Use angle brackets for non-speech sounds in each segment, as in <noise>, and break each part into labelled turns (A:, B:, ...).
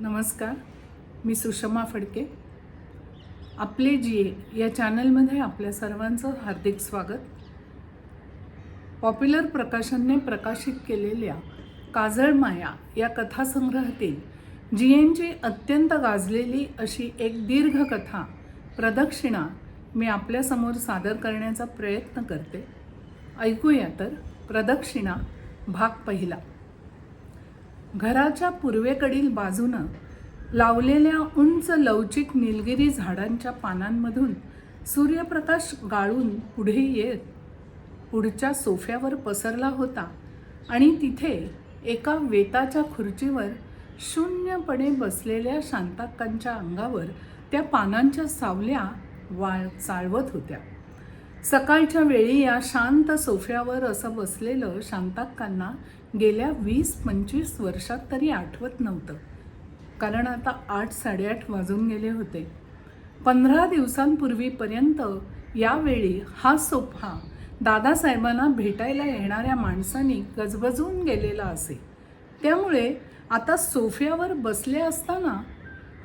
A: नमस्कार मी सुषमा फडके. आपले जी ए या चॅनलमध्ये आपल्या सर्वांचं हार्दिक स्वागत. पॉप्युलर प्रकाशनने प्रकाशित केलेल्या काजळ माया या कथासंग्रहातील जिएनची अत्यंत गाजलेली अशी एक दीर्घ कथा प्रदक्षिणा मी आपल्यासमोर सादर करण्याचा प्रयत्न करते. ऐकूया तर प्रदक्षिणा भाग पहिला. घराच्या पूर्वेकडील बाजूनं लावलेल्या उंच लवचिक निलगिरी झाडांच्या पानांमधून सूर्यप्रकाश गाळून पुढे येत पुढच्या सोफ्यावर पसरला होता आणि तिथे एका वेताच्या खुर्चीवर शून्यपणे बसलेल्या शांताक्कांच्या अंगावर त्या पानांच्या सावल्या वाळ चाळवत होत्या. सकाळच्या वेळी या शांत सोफ्यावर असं बसलेलं शांताक्कांना गेल्या वीस पंचवीस वर्षात तरी आठवत नव्हतं. कारण आता आठ साडेआठ वाजून गेले होते. पंधरा दिवसांपूर्वीपर्यंत यावेळी हा सोफा दादासाहेबांना भेटायला येणाऱ्या माणसांनी गजबजून गेलेला असे. त्यामुळे आता सोफ्यावर बसले असताना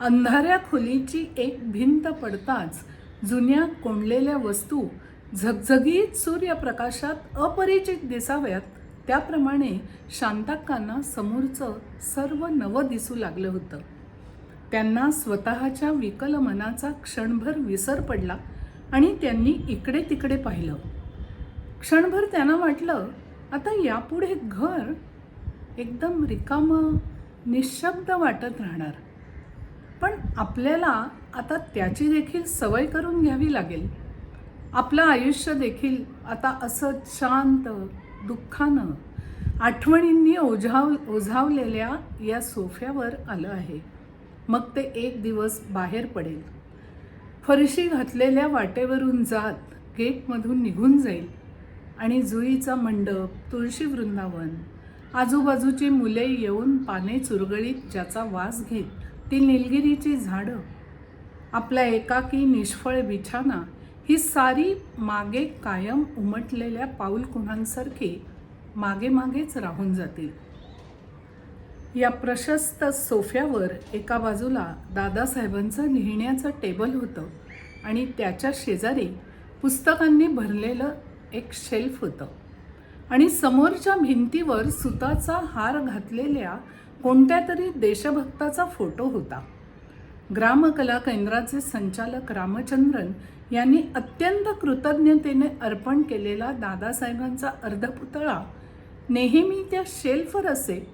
A: अंधाऱ्या खोलीची एक भिंत पडताच जुन्या कोंडलेल्या वस्तू झगझगीत सूर्यप्रकाशात अपरिचित दिसाव्यात. त्याप्रमाणे शांताक्कांना समोरचं सर्व नवं दिसू लागलं होतं. त्यांना स्वतःच्या विकल मनाचा क्षणभर विसर पडला आणि त्यांनी इकडे तिकडे पाहिलं. क्षणभर त्यांना वाटलं आता यापुढे घर एकदम रिकामं निशब्द वाटत राहणार. पण आपल्याला आता त्याची देखील सवय करून घ्यावी लागेल. आपलं आयुष्य देखील आता असं शांत दुःखानं आठवणींनी ओझाव ओझावलेल्या या सोफ्यावर आलं आहे. मग ते एक दिवस बाहेर पडेल. फरशी घातलेल्या वाटेवरून जात गेटमधून निघून जाईल आणि जुईचा मंडप तुळशी वृंदावन आजूबाजूची मुले येऊन पाने चुरगळीत ज्याचा वास घेत ती निलगिरीची झाडं आपला एकाकी निष्फळ बिछाना ही सारी मागे कायम उमटलेल्या पाऊलखुणांसारखी मागे मागेच राहून जातील. या प्रशस्त सोफ्यावर एका बाजूला दादासाहेबांचं लिहिण्याचं टेबल होतं आणि त्याच्या शेजारी पुस्तकांनी भरलेलं एक शेल्फ होतं. आणि समोरच्या भिंतीवर सुताचा हार घातलेल्या कोणत्या तरी देशभक्ताचा फोटो होता. ग्रामकला केंद्राचे संचालक रामचंद्रन यांनी अत्यंत कृतज्ञतेने अर्पण केलेला दादासाहेबांचा अर्धपुतळा नेहमी त्या शेल्फवर असे.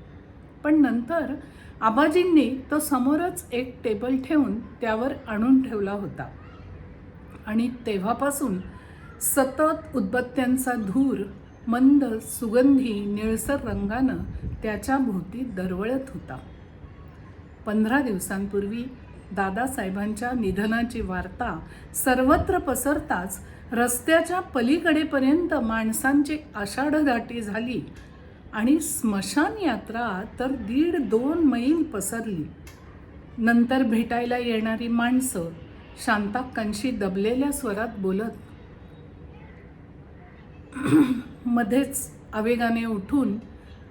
A: पण नंतर आबाजींनी तो समोरच एक टेबल ठेवून त्यावर आणून ठेवला होता. आणि तेव्हापासून सतत उदबत्त्यांचा धूर मंद सुगंधी निळसर रंगानं त्याच्या भोवती दरवळत होता. पंधरा दिवसांपूर्वी दादासाहेबांच्या निधनाची वार्ता सर्वत्र पसरताच रस्त्याच्या पलीकडेपर्यंत माणसांची आषाढदाटी झाली आणि स्मशान यात्रा तर दीड दोन मैल पसरली. नंतर भेटायला येणारी माणसं शांताक्कांशी दबलेल्या स्वरात बोलत मध्येच आवेगाने उठून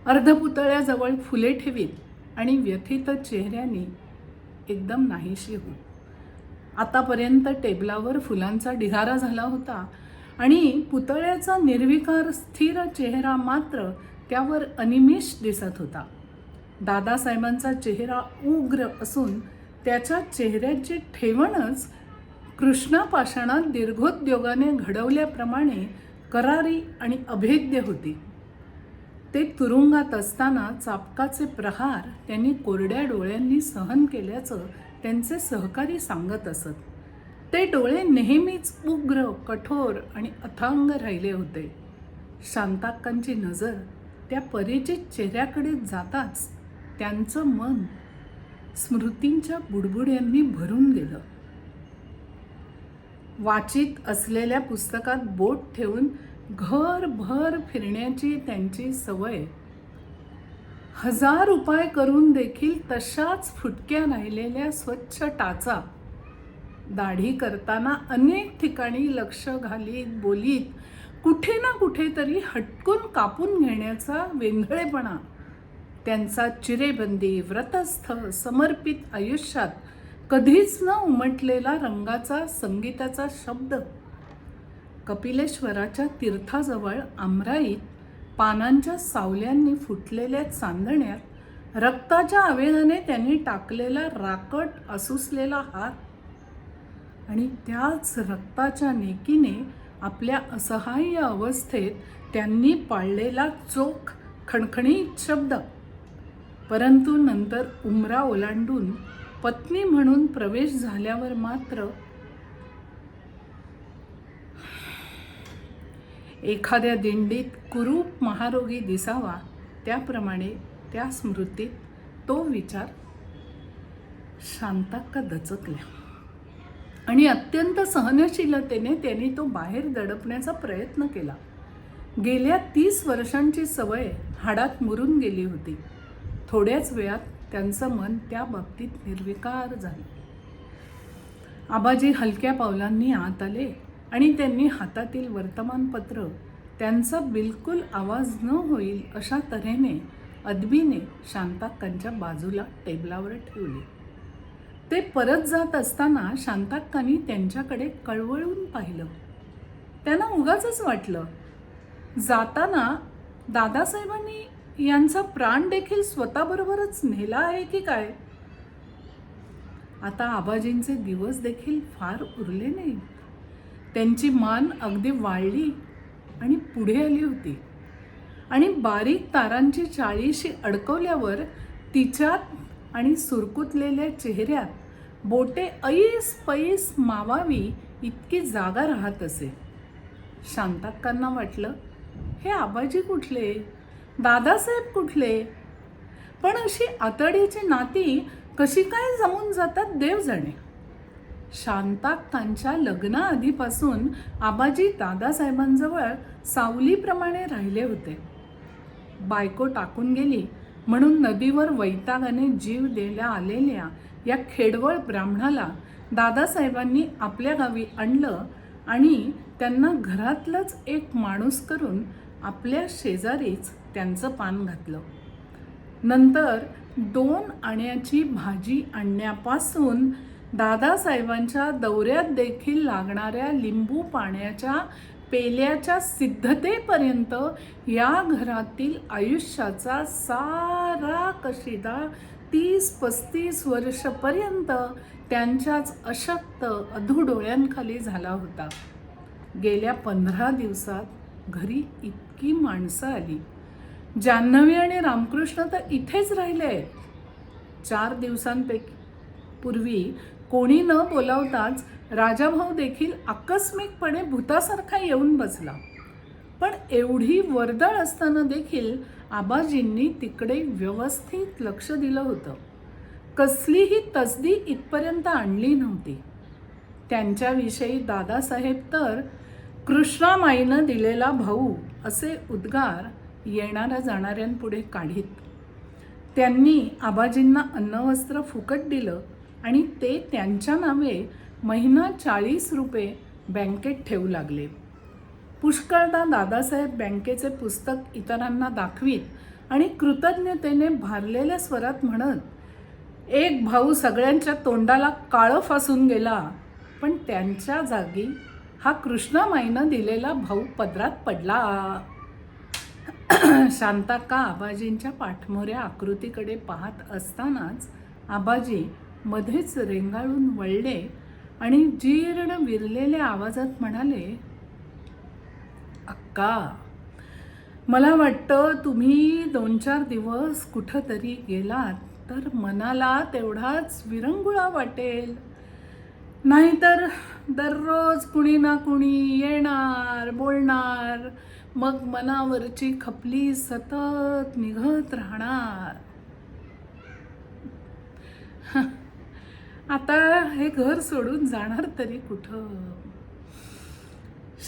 A: अर्धपुतळ्याजवळ फुले ठेवीत आणि व्यथित चेहऱ्याने एकदम नाहीशी हो आतापर्यंत टेबलावर फुलांचा ढिगारा झाला होता आणि पुतळ्याचा निर्विकार स्थिर चेहरा मात्र त्यावर अनिमिष दिसत होता. दादासाहेबांचा चेहरा उग्र असून त्याच्या चेहऱ्याची ठेवणच कृष्णापाषाणात दीर्घोद्योगाने घडवल्याप्रमाणे करारी आणि अभेद्य होती. ते तुरुंगात असताना चापकाचे प्रहार त्यांनी कोरड्या डोळ्यांनी सहन केल्याचं त्यांचे सहकारी सांगत असत. ते डोळे नेहमीच उग्र कठोर आणि अथांग राहिले होते. शांताक्कांची नजर त्या परिचित चेहऱ्याकडे जाताच त्यांचं मन स्मृतींच्या बुडबुड्यांनी भरून गेलं. वाचित असलेल्या पुस्तकात बोट ठेवून घरभर फिरण्याची त्यांची सवय. हजार उपाय करून देखील तशाच फुटक्या राहिलेल्या स्वच्छ टाचा. दाढी करताना अनेक ठिकाणी लक्ष घालीत बोलीत कुठे ना कुठेतरी हटकून कापून घेण्याचा वेंधळेपणा. त्यांचा चिरेबंदी व्रतस्थ समर्पित आयुष्यात कधीच न उमटलेला रंगाचा संगीताचा शब्द. कपिलेश्वराच्या तीर्थाजवळ आमराईत पानांच्या सावल्यांनी फुटलेल्या चांदण्यात रक्ताच्या आवेदाने त्यांनी टाकलेला राकट असुसलेला हात आणि त्याच रक्ताच्या नेकीने आपल्या असहाय्य अवस्थेत त्यांनी पाळलेला चोख खणखणीत शब्द. परंतु नंतर उमरा ओलांडून पत्नी म्हणून प्रवेश झाल्यावर मात्र एखाद्या दिंडीत कुरूप महारोगी दिसावा त्याप्रमाणे त्या स्मृतीत तो विचार शांताक्का दचकल्या. आणि अत्यंत सहनशीलतेने त्यांनी तो बाहेर दडपण्याचा प्रयत्न केला. गेल्या तीस वर्षांची सवय हाडात मुरून गेली होती. थोड्याच वेळात त्यांचं मन त्या बाबतीत निर्विकार झालं. आबाजी हलक्या पावलांनी आत आले. आणि त्यांनी हातातील वर्तमानपत्र त्यांचा बिलकुल आवाज न होईल अशा तऱ्हेने अदबीने शांताक्कांच्या बाजूला टेबलावर ठेवले. ते परत जात असताना शांताक्कांनी त्यांच्याकडे कळवळून पाहिलं. त्यांना उगाच वाटलं. जाताना दादासाहेबांनी यांचा प्राण देखील स्वतःबरोबरच नेला आहे की काय? आता आबाजींचे दिवस देखील फार उरले नाही त्यांची मान अगदी वाळली आणि पुढे आली होती. आणि बारीक तारांची चाळीशी अडकवल्यावर तिच्यात आणि सुरकुतलेल्या चेहऱ्यात बोटे ऐस पैस मावावी इतकी जागा राहत असे. शांताक्कांना वाटलं हे आबाजी कुठले? दादासाहेब कुठले? पण अशी आतडीची नाती कशी काय जमून जातात देव जाणे शांताक्कांच्या लग्नाआधीपासून आबाजी दादासाहेबांजवळ सावलीप्रमाणे राहिले होते. बायको टाकून गेली म्हणून नदीवर वैतागाने जीव द्यायला आलेल्या या खेडवळ ब्राह्मणाला दादासाहेबांनी आपल्या गावी आणलं आणि त्यांना घरातलंच एक माणूस करून आपल्या शेजारीच त्यांचं पान घातलं. नंतर दोन आण्याची भाजी आणण्यापासून दादासाहेबांच्या दौऱ्यात देखील लागणाऱ्या लिंबू पाण्याच्या पेल्याच्या सिद्धतेपर्यंत या घरातील आयुष्याचा सारा कशिदा तीस पस्तीस वर्षपर्यंत त्यांच्याच अशक्त अधू डोळ्यांखाली झाला होता. गेल्या पंधरा दिवसात घरी इतकी माणसं आली. जान्हवी आणि रामकृष्ण तर इथेच राहिले आहेत. चार दिवसांपैकी पूर्वी कोणी न बोलावताच राजाभाऊ देखील आकस्मिकपणे भूतासारखा येऊन बसला. पण एवढी वर्दळ असताना देखील आबाजींनी तिकडे व्यवस्थित लक्ष दिलं होतं. कसलीही तसदी इथपर्यंत आणली नव्हती. त्यांच्याविषयी दादासाहेब तर कृष्णामाईनं दिलेला भाऊ असे उद्गार येणाऱ्या जाणाऱ्यांपुढे काढीत. त्यांनी आबाजींना अन्नवस्त्र फुकट दिलं. आणि ते त्यांच्या नावे महिना चाळीस रुपये बँकेत ठेवू लागले. पुष्कळदा दादासाहेब बँकेचे पुस्तक इतरांना दाखवीत आणि कृतज्ञतेने भारलेल्या स्वरात म्हणत एक भाऊ सगळ्यांच्या तोंडाला काळं फासून गेला पण त्यांच्या जागी हा कृष्णामाईनं दिलेला भाऊ पदरात पडला. <clears throat> शांताक्का आबाजींच्या पाठमोऱ्या आकृतीकडे पाहत असतानाच आबाजी मध्येच रेंगाळून वळले आणि जीर्ण विरलेल्या आवाजात म्हणाले अक्का मला वाटतं तुम्ही दोन चार दिवस कुठं तरी गेलात तर मनाला तेवढाच विरंगुळा वाटेल. नाहीतर दररोज कुणी ना कुणी येणार बोलणार मग मनावरची खपली सतत निघत राहणार. आता हे घर सोडून जाणार तरी कुठं?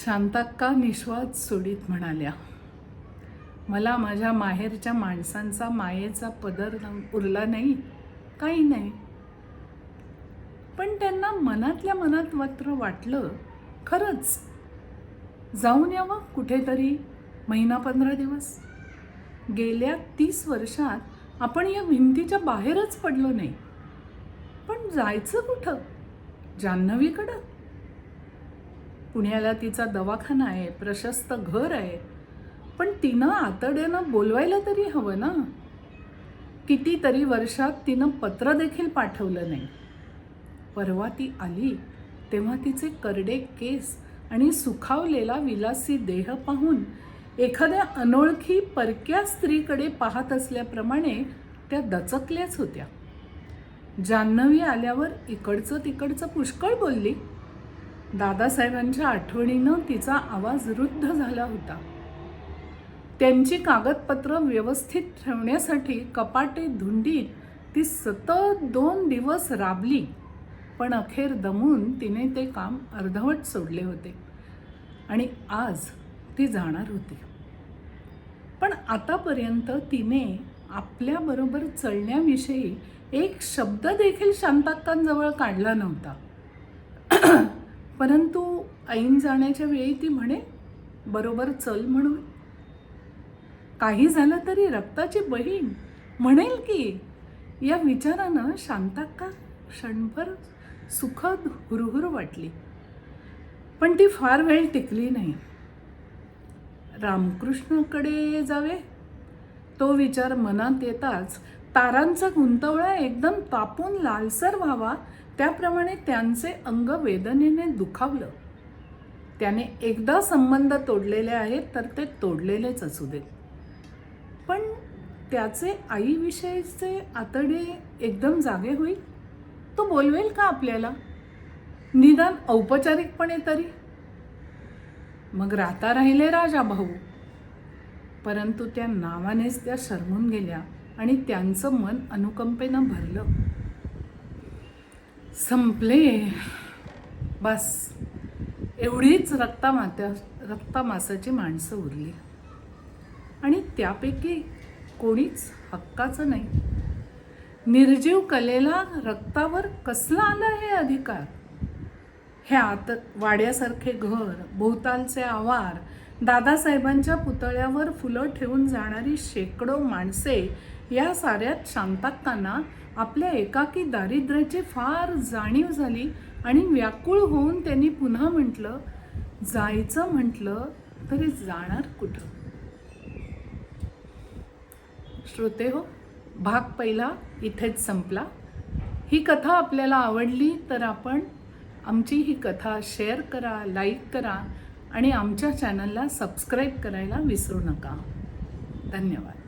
A: शांताक्का निश्वास सोडीत म्हणाल्या. मला माझ्या माहेरच्या माणसांचा मायेचा पदर उरला नाही काही नाही. पण त्यांना मनातल्या मनात मात्र वाटलं खरंच. जाऊन यावं कुठेतरी महिना पंधरा दिवस. गेल्या तीस वर्षात आपण या भिंतीच्या बाहेरच पडलो नाही. पण जायचं कुठं? जान्हवीकडं? पुण्याला तिचा दवाखाना आहे प्रशस्त घर आहे. पण तिनं आतड्यानं बोलवायला तरी हवं ना? कितीतरी वर्षात तिनं पत्र देखील पाठवलं नाही. परवा ती आली तेव्हा तिचे करडे केस आणि सुखावलेला विलासी देह पाहून एखाद्या अनोळखी परक्या स्त्रीकडे पाहत असल्याप्रमाणे त्या दचकल्याच होत्या. जान्हवी आल्यावर इकडचं तिकडचं पुष्कळ बोलली. दादासाहेबांच्या आठवणीनं तिचा आवाज रुद्ध झाला होता. त्यांची कागदपत्र व्यवस्थित ठेवण्यासाठी कपाटे धुंडीत ती सतत दोन दिवस राबली पण अखेर दमून तिने ते काम अर्धवट सोडले होते. आणि आज ती जाणार होती. पण आतापर्यंत तिने आपल्याबरोबर चलण्याविषयी एक शब्द देखील शांताक्कांजवळ काढला नव्हता. <clears throat> परंतु ऐन जाण्याच्या वेळी ती म्हणे बरोबर चल म्हणून. काही झालं तरी रक्ताची बहीण म्हणेल की या विचारानं शांताक्का क्षणभर सुखद हुरहुर वाटली. पण ती फार वेळ टिकली नाही. रामकृष्णकडे जावे? तो विचार मनात येताच तारांचा गुंतवळा एकदम तापून लालसर व्हावा त्याप्रमाणे त्यांचे अंग वेदनेने दुखावलं. त्याने एकदा संबंध तोडलेले आहेत तर ते तोडलेलेच असू देत. पण त्याचे आईविषयीचे आतडे एकदम जागे होईल? तो बोलवेल का आपल्याला? निदान औपचारिकपणे तरी? मग राहता राहिले राजा भाऊ. परंतु त्या नावानेच त्या शरमून गेल्या. आणि त्यांचं मन अनुकंपेनं भरलं. संपले. बस. एवढीच रक्तामात्या रक्तामासाची माणसं उरली. आणि त्यापैकी कोणीच हक्काचं नाही. निर्जीव कलेला रक्तावर कसला आला हे अधिकार? हे आत वाड्यासारखे घर भोवतालचे आवार दादासाहेबांच्या पुतळ्यावर फुलं ठेवून जाणारी शेकडो माणसे या साऱ्यात शांतात्ताना आपल्या एकाकी दारिद्र्याची फार जाणीव झाली आणि व्याकुळ होऊन त्यांनी पुन्हा म्हटलं जायचं म्हटलं तरी जाणार कुठं? श्रोते हो भाग पहिला इथेच संपला. ही कथा आपल्याला आवडली तर आपण आमची ही कथा शेअर करा लाईक करा आणि आमच्या चॅनलला सबस्क्राईब करायला विसरू नका. धन्यवाद.